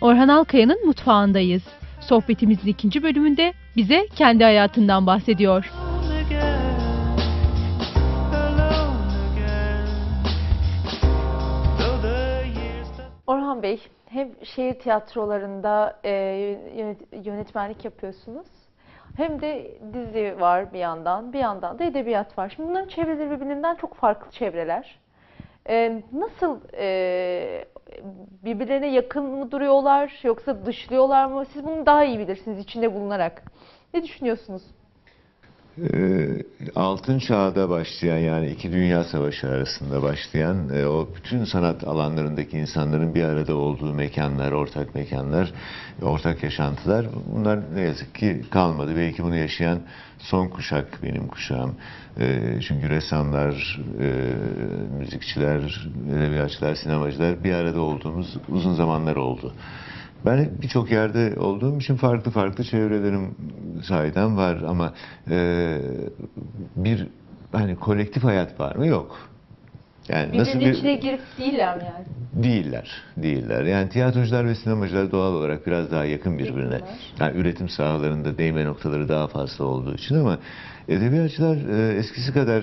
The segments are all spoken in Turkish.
Orhan Alkaya'nın mutfağındayız. Sohbetimizin ikinci bölümünde bize kendi hayatından bahsediyor. Orhan Bey, hem şehir tiyatrolarında e, yönet- yönetmenlik yapıyorsunuz. Hem de dizi var bir yandan, bir yandan da edebiyat var. Şimdi bunların çevreleri birbirinden çok farklı çevreler. E, nasıl e, birbirlerine yakın mı duruyorlar yoksa dışlıyorlar mı? Siz bunu daha iyi bilirsiniz içinde bulunarak. Ne düşünüyorsunuz? Ee, Altın Çağ'da başlayan yani iki dünya savaşı arasında başlayan e, o bütün sanat alanlarındaki insanların bir arada olduğu mekanlar, ortak mekanlar, ortak yaşantılar bunlar ne yazık ki kalmadı. Belki bunu yaşayan son kuşak benim kuşağım. E, Çünkü ressamlar, e, müzikçiler, edebiyatçılar, sinemacılar bir arada olduğumuz uzun zamanlar oldu. Ben birçok yerde olduğum için farklı farklı çevrelerim sahiden var ama e, bir hani kolektif hayat var mı? Yok. Yani nasıl Birbirinin bir içine girip değiller mi yani? değiller, değiller. Yani tiyatrocular ve sinemacılar doğal olarak biraz daha yakın birbirine. Yani üretim sahalarında değme noktaları daha fazla olduğu için ama edebiyatçılar e, eskisi kadar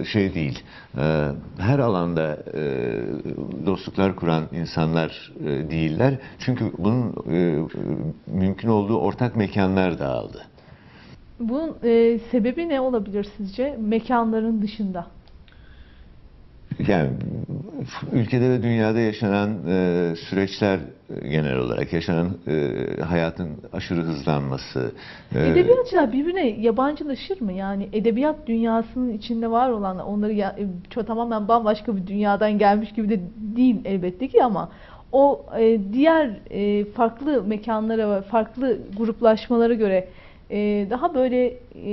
e, şey değil. E, her alanda e, dostluklar kuran insanlar e, değiller. Çünkü bunun e, mümkün olduğu ortak mekanlar dağıldı. Bunun e, sebebi ne olabilir sizce mekanların dışında? Yani ülkede ve dünyada yaşanan e, süreçler e, genel olarak yaşanan e, hayatın aşırı hızlanması. e, Edebiyatçılar birbirine yabancılaşır mı? Yani edebiyat dünyasının içinde var olan onları ya, e, çok tamamen bambaşka bir dünyadan gelmiş gibi de değil elbette ki ama o e, diğer e, farklı mekanlara ve farklı gruplaşmalara göre e, daha böyle e,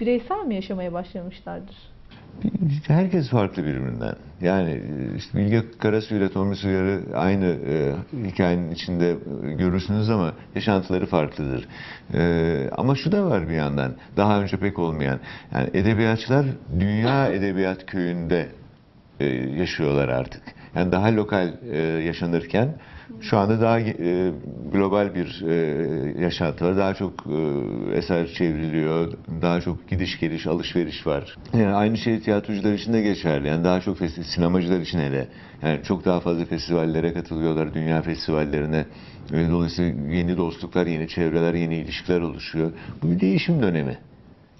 bireysel mi yaşamaya başlamışlardır? Herkes farklı birbirinden. Yani e, işte Bilge Karasu ile Tomris Uyar'ı aynı e, hikayenin içinde e, görürsünüz ama yaşantıları farklıdır. E, ama şu da var bir yandan daha önce pek olmayan. Yani edebiyatçılar dünya edebiyat köyünde e, yaşıyorlar artık. Yani daha lokal e, yaşanırken şu anda daha e, global bir e, yaşantı var. Daha çok e, eser çevriliyor. Daha çok gidiş geliş, alışveriş var. Yani aynı şey tiyatrocular için de geçerli. Yani daha çok sinemacılar için hele. Yani çok daha fazla festivallere katılıyorlar. Dünya festivallerine. Dolayısıyla yeni dostluklar, yeni çevreler, yeni ilişkiler oluşuyor. Bu bir değişim dönemi.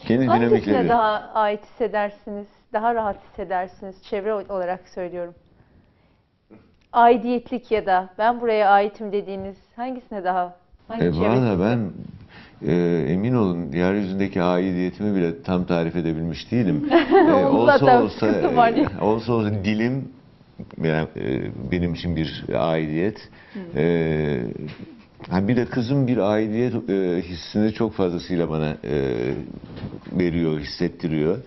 Kendi dinamikleri. daha ait hissedersiniz? Daha rahat hissedersiniz? Çevre olarak söylüyorum. Aidiyetlik ya da ben buraya aitim dediğiniz hangisine daha? Hangi E, çevre Valla sizi- ben e, emin olun yeryüzündeki aidiyetimi bile tam tarif edebilmiş değilim. E, var ya. e, olsa olsa dilim yani, e, benim için bir aidiyet. E, ha bir de kızım bir aidiyet e, hissini çok fazlasıyla bana e, veriyor, hissettiriyor.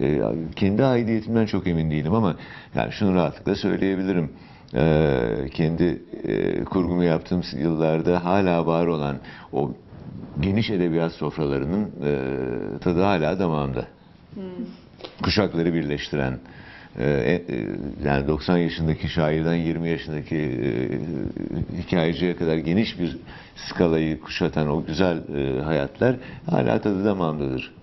E, kendi aidiyetimden çok emin değilim ama yani şunu rahatlıkla söyleyebilirim. E, kendi e, kurgumu yaptığım yıllarda hala var olan o geniş edebiyat sofralarının e, tadı hala damağımda. Kuşakları birleştiren e, yani 90 yaşındaki şairden 20 yaşındaki e, hikayeciye kadar geniş bir skalayı kuşatan o güzel e, hayatlar hala tadı damağımdadır.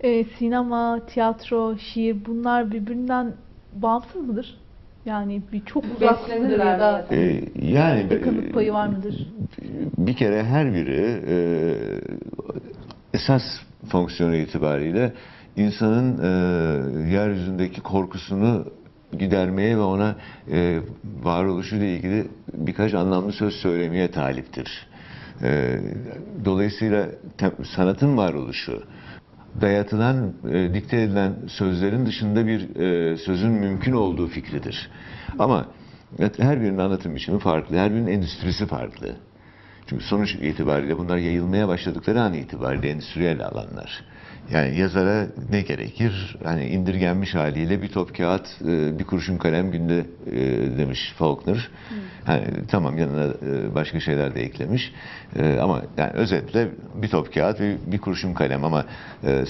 E, sinema, tiyatro, şiir bunlar birbirinden bağımsız mıdır? Yani bir çok uzak mıdır ya da E, yani yakınlık payı var mıdır? bir kere her biri e, esas fonksiyonu itibariyle insanın e, yeryüzündeki korkusunu gidermeye ve ona e, varoluşuyla ilgili birkaç anlamlı söz söylemeye taliptir. E, dolayısıyla sanatın varoluşu dayatılan, e, dikte edilen sözlerin dışında bir e, sözün mümkün olduğu fikridir. Ama her birinin anlatım biçimi farklı, her birinin endüstrisi farklı. Çünkü sonuç itibariyle bunlar yayılmaya başladıkları an itibariyle endüstriyel alanlar. Yani yazara ne gerekir? Hani indirgenmiş haliyle bir top kağıt, e, bir kurşun kalem günde e, demiş Faulkner. Hani, tamam yanına e, başka şeyler de eklemiş. Ama yani özetle bir top kağıt ve bir kurşun kalem ama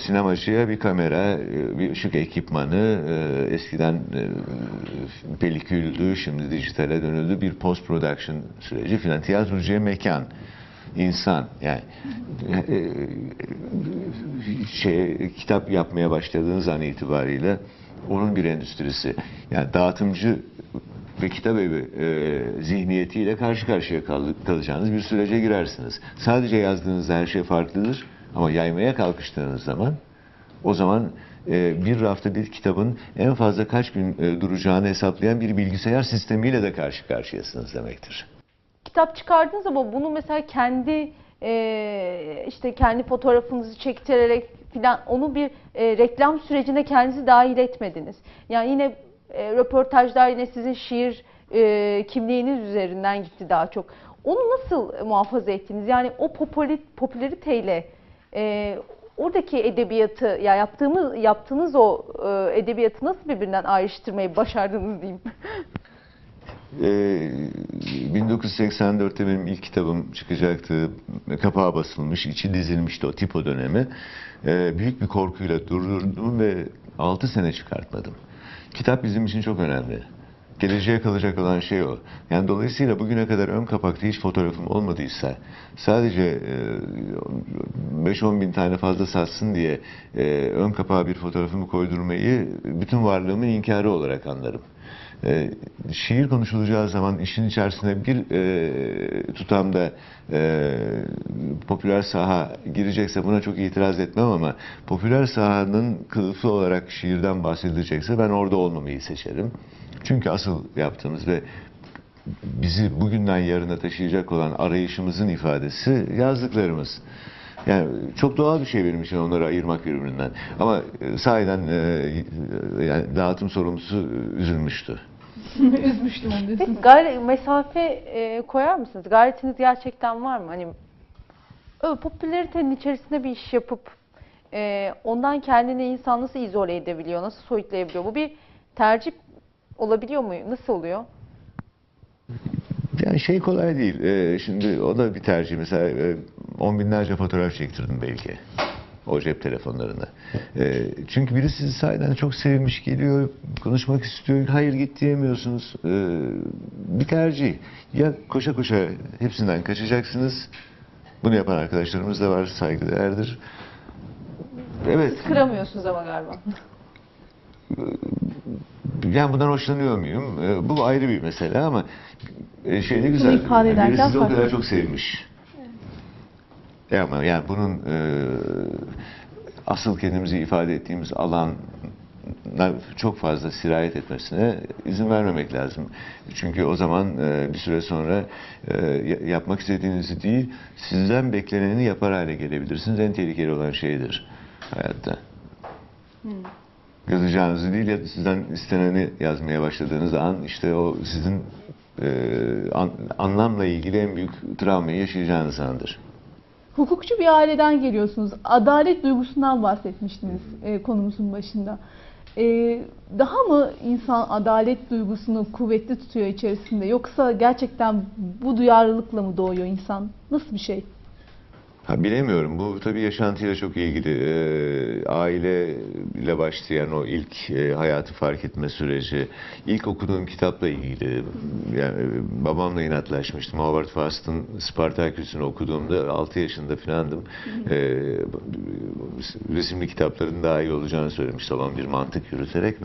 sinemacıya bir kamera, bir ışık ekipmanı, eskiden peliküldü, şimdi dijitale dönüldü bir post production süreci filan. Tiyatrocuya mekan insan yani e, şey kitap yapmaya başladığınız an itibariyle onun bir endüstrisi. Yani dağıtımcı ve kitap evi e, zihniyetiyle karşı karşıya kal- kalacağınız bir sürece girersiniz. Sadece yazdığınızda her şey farklıdır ama yaymaya kalkıştığınız zaman o zaman e, bir rafta bir kitabın en fazla kaç gün e, duracağını hesaplayan bir bilgisayar sistemiyle de karşı karşıyasınız demektir. Kitap çıkardınız ama bunu mesela kendi e, işte kendi fotoğrafınızı çektirerek filan onu bir e, reklam sürecine kendinizi dahil etmediniz. Yani yine e, röportajlar yine sizin şiir e, kimliğiniz üzerinden gitti daha çok. Onu nasıl muhafaza ettiniz? Yani o popüli- popülariteyle e, oradaki edebiyatı ya yaptığımız yaptığınız o e, edebiyatı nasıl birbirinden ayrıştırmayı başardınız diyeyim. Ee, 1984'te benim ilk kitabım çıkacaktı. Kapağı basılmış, içi dizilmişti o tipo dönemi. Ee, büyük bir korkuyla durdurdum ve 6 sene çıkartmadım. Kitap bizim için çok önemli. Geleceğe kalacak olan şey o. Yani dolayısıyla bugüne kadar ön kapakta hiç fotoğrafım olmadıysa sadece e, 5-10 bin tane fazla satsın diye e, ön kapağa bir fotoğrafımı koydurmayı bütün varlığımın inkarı olarak anlarım. E, şiir konuşulacağı zaman işin içerisine bir e, tutamda e, popüler saha girecekse buna çok itiraz etmem ama popüler sahanın kılıfı olarak şiirden bahsedilecekse ben orada olmamayı seçerim. Çünkü asıl yaptığımız ve bizi bugünden yarına taşıyacak olan arayışımızın ifadesi yazdıklarımız. Yani çok doğal bir şey benim için onları ayırmak birbirinden. Ama e, sahiden e, e, yani dağıtım sorumlusu e, üzülmüştü. Üzmüştüm. Peki gayri, mesafe e, koyar mısınız? Gayretiniz gerçekten var mı? Hani öyle popülaritenin içerisinde bir iş yapıp e, ondan kendini insan nasıl izole edebiliyor, nasıl soyutlayabiliyor? Bu bir tercih olabiliyor mu? Nasıl oluyor? Yani şey kolay değil. Ee, şimdi o da bir tercih. Mesela e, on binlerce fotoğraf çektirdim belki. O cep telefonlarında. Ee, çünkü biri sizi sahiden çok sevmiş geliyor, konuşmak istiyor. Hayır git diyemiyorsunuz. Ee, bir tercih. Ya koşa koşa hepsinden kaçacaksınız. Bunu yapan arkadaşlarımız da var. Saygıdeğerdir. Evet. Kıramıyorsunuz ama galiba. Yani bundan hoşlanıyor muyum? Ee, Bu ayrı bir mesele ama e, şey ne güzel. ifade Yani biri ederken sizi o kadar çok sevmiş. E ama yani bunun e, asıl kendimizi ifade ettiğimiz alan çok fazla sirayet etmesine izin vermemek lazım. Çünkü o zaman e, bir süre sonra e, ya- yapmak istediğinizi değil, sizden bekleneni yapar hale gelebilirsiniz. En tehlikeli olan şeydir hayatta. Yazacağınızı değil, ya sizden isteneni yazmaya başladığınız an işte o sizin e, an- anlamla ilgili en büyük travmayı yaşayacağınız andır. Hukukçu bir aileden geliyorsunuz. Adalet duygusundan bahsetmiştiniz e, konumuzun başında. E, daha mı insan adalet duygusunu kuvvetli tutuyor içerisinde yoksa gerçekten bu duyarlılıkla mı doğuyor insan? Nasıl bir şey? Ha, bilemiyorum. Bu tabii yaşantıyla çok ilgili. Ee, aileyle başlayan o ilk e, hayatı fark etme süreci, ilk okuduğum kitapla ilgili. Yani e, babamla inatlaşmıştım. Howard Fast'ın Spartaküs'ünü okuduğumda 6 yaşında filandım. Ee, resimli kitapların daha iyi olacağını söylemiş babam bir mantık yürüterek.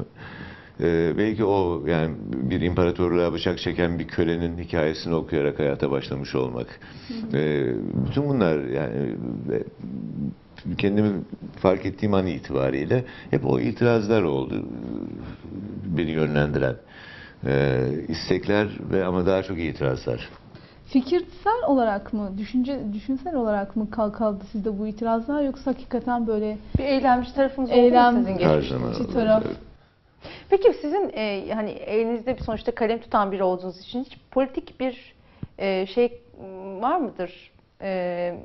Ee, belki o yani bir imparatorluğa bıçak çeken bir kölenin hikayesini okuyarak hayata başlamış olmak. Ee, bütün bunlar yani e, kendimi fark ettiğim an itibariyle hep o itirazlar oldu beni yönlendiren. Ee, istekler ve ama daha çok itirazlar. Fikirsel olarak mı, düşünce düşünsel olarak mı kal kaldı sizde bu itirazlar yoksa hakikaten böyle Bir eylemci tarafınız oldu mu sizin Her geçmişte? zaman. Peki sizin e, hani elinizde bir sonuçta kalem tutan biri olduğunuz için hiç politik bir e, şey var mıdır e,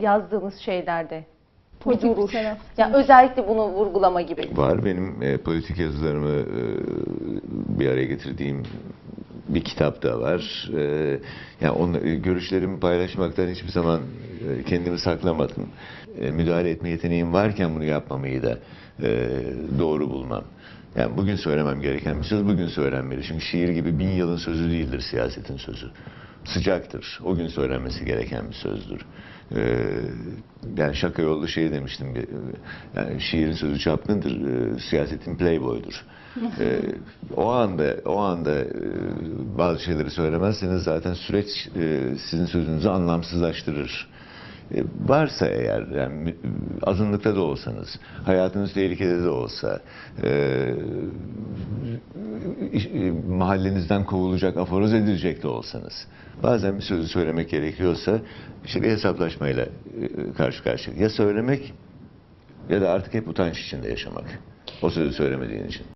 yazdığınız şeylerde? Bir Politik bir duruş. taraf. Yani özellikle bunu vurgulama gibi. Var benim e, politik yazılarımı e, bir araya getirdiğim bir kitap da var. E, yani onu, e, görüşlerimi paylaşmaktan hiçbir zaman e, kendimi saklamadım. E, müdahale etme yeteneğim varken bunu yapmamayı da e, doğru bulmam. Yani bugün söylemem gereken bir söz bugün söylenmeli. Çünkü şiir gibi bin yılın sözü değildir siyasetin sözü. Sıcaktır. O gün söylenmesi gereken bir sözdür. Ee, yani şaka yollu şey demiştim. bir- Yani şiirin sözü çapkındır, e, siyasetin playboydur. Ee, o anda o anda e, bazı şeyleri söylemezseniz zaten süreç e, sizin sözünüzü anlamsızlaştırır. E, varsa eğer yani azınlıkta da olsanız, hayatınız tehlikede de olsa, e, e, mahallenizden kovulacak, aforoz edilecek de olsanız, bazen bir sözü söylemek gerekiyorsa işte bir hesaplaşmayla e, karşı karşıya. Ya söylemek ya da artık hep utanç içinde yaşamak. O sözü söylemediğin için.